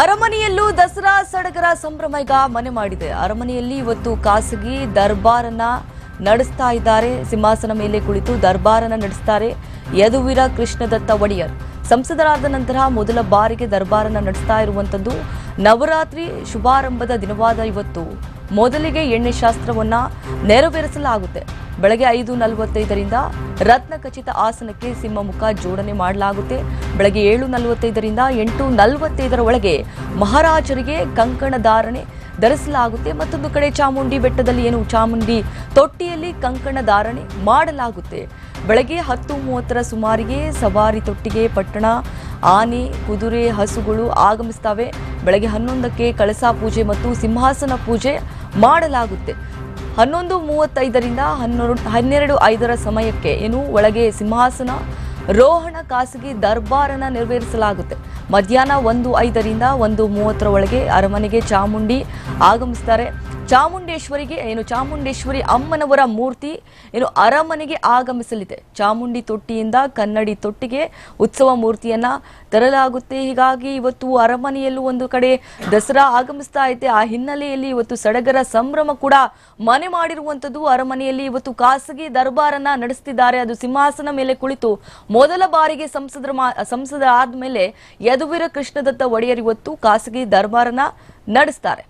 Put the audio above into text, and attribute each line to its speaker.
Speaker 1: ಅರಮನೆಯಲ್ಲೂ ದಸರಾ ಸಡಗರ ಸಂಭ್ರಮ ಈಗ ಮನೆ ಮಾಡಿದೆ. ಅರಮನೆಯಲ್ಲಿ ಇವತ್ತು ಖಾಸಗಿ ದರ್ಬಾರನ್ನ ನಡೆಸ್ತಾ ಇದ್ದಾರೆ. ಸಿಂಹಾಸನ ಮೇಲೆ ಕುಳಿತು ದರ್ಬಾರನ್ನ ನಡೆಸ್ತಾರೆ ಯದುವೀರ ಕೃಷ್ಣದತ್ತ ಒಡೆಯರ್. ಸಂಸದರಾದ ನಂತರ ಮೊದಲ ಬಾರಿಗೆ ದರ್ಬಾರನ್ನ ನಡೆಸ್ತಾ ಇರುವಂತದ್ದು ನವರಾತ್ರಿ ಶುಭಾರಂಭದ ದಿನವಾದ ಇವತ್ತು. ಮೊದಲಿಗೆ ಎಣ್ಣೆ ಶಾಸ್ತ್ರವನ್ನ ನೆರವೇರಿಸಲಾಗುತ್ತೆ. ಬೆಳಗ್ಗೆ ಐದು ನಲವತ್ತೈದರಿಂದ ರತ್ನ ಖಚಿತ ಆಸನಕ್ಕೆ ಸಿಂಹಮುಖ ಜೋಡಣೆ ಮಾಡಲಾಗುತ್ತೆ. ಬೆಳಗ್ಗೆ ಏಳು ನಲವತ್ತೈದರಿಂದ ಎಂಟು ನಲವತ್ತೈದರ ಒಳಗೆ ಮಹಾರಾಜರಿಗೆ ಕಂಕಣ ಧಾರಣೆ ಧರಿಸಲಾಗುತ್ತೆ ಮತ್ತೊಂದು ಕಡೆ ಚಾಮುಂಡಿ ಬೆಟ್ಟದಲ್ಲಿ ಏನು ಚಾಮುಂಡಿ ತೊಟ್ಟಿಯಲ್ಲಿ ಕಂಕಣ ಧಾರಣೆ ಮಾಡಲಾಗುತ್ತೆ. ಬೆಳಗ್ಗೆ ಹತ್ತು ಮೂವತ್ತರ ಸುಮಾರಿಗೆ ಸವಾರಿ ತೊಟ್ಟಿಗೆ ಪಟ್ಟಣ, ಆನೆ, ಕುದುರೆ, ಹಸುಗಳು ಆಗಮಿಸ್ತವೆ. ಬೆಳಗ್ಗೆ ಹನ್ನೊಂದಕ್ಕೆ ಕಳಸಾ ಪೂಜೆ ಮತ್ತು ಸಿಂಹಾಸನ ಪೂಜೆ ಮಾಡಲಾಗುತ್ತೆ. ಹನ್ನೊಂದು ಮೂವತ್ತೈದರಿಂದ ಹನ್ನೆರಡು ಹನ್ನೆರಡು ಐದರ ಸಮಯಕ್ಕೆ ಏನು ಒಳಗೆ ಸಿಂಹಾಸನ, ರೋಹಣ ಖಾಸಗಿ ದರ್ಬಾರನ್ನು ನೆರವೇರಿಸಲಾಗುತ್ತೆ. ಮಧ್ಯಾಹ್ನ ಒಂದು ಐದರಿಂದ ಒಂದು ಮೂವತ್ತರ ಒಳಗೆ ಅರಮನೆಗೆ ಚಾಮುಂಡಿ ಆಗಮಿಸ್ತಾರೆ. ಚಾಮುಂಡೇಶ್ವರಿಗೆ, ಏನು ಚಾಮುಂಡೇಶ್ವರಿ ಅಮ್ಮನವರ ಮೂರ್ತಿ, ಏನು ಅರಮನೆಗೆ ಆಗಮಿಸಲಿದೆ. ಚಾಮುಂಡಿ ತೊಟ್ಟಿಯಿಂದ ಕನ್ನಡಿ ತೊಟ್ಟಿಗೆ ಉತ್ಸವ ಮೂರ್ತಿಯನ್ನ ತರಲಾಗುತ್ತೆ. ಹೀಗಾಗಿ ಇವತ್ತು ಅರಮನೆಯಲ್ಲೂ ಒಂದು ಕಡೆ ದಸರಾ ಆಗಮಿಸ್ತಾ ಐತೆ ಆ ಹಿನ್ನೆಲೆಯಲ್ಲಿ ಇವತ್ತು ಸಡಗರ ಸಂಭ್ರಮ ಕೂಡ ಮನೆ ಮಾಡಿರುವಂತದ್ದು ಅರಮನೆಯಲ್ಲಿ. ಇವತ್ತು ಖಾಸಗಿ ದರ್ಬಾರನ್ನ ನಡೆಸ್ತಿದ್ದಾರೆ. ಅದು ಸಿಂಹಾಸನ ಮೇಲೆ ಕುಳಿತು ಮೊದಲ ಬಾರಿಗೆ ಸಂಸದರ ಸಂಸದ ಆದ್ಮೇಲೆ ಯದುವೀರ ಕೃಷ್ಣದತ್ತ ಒಡೆಯರ್ ಇವತ್ತು ಖಾಸಗಿ ದರ್ಬಾರನ್ನ ನಡೆಸ್ತಾರೆ.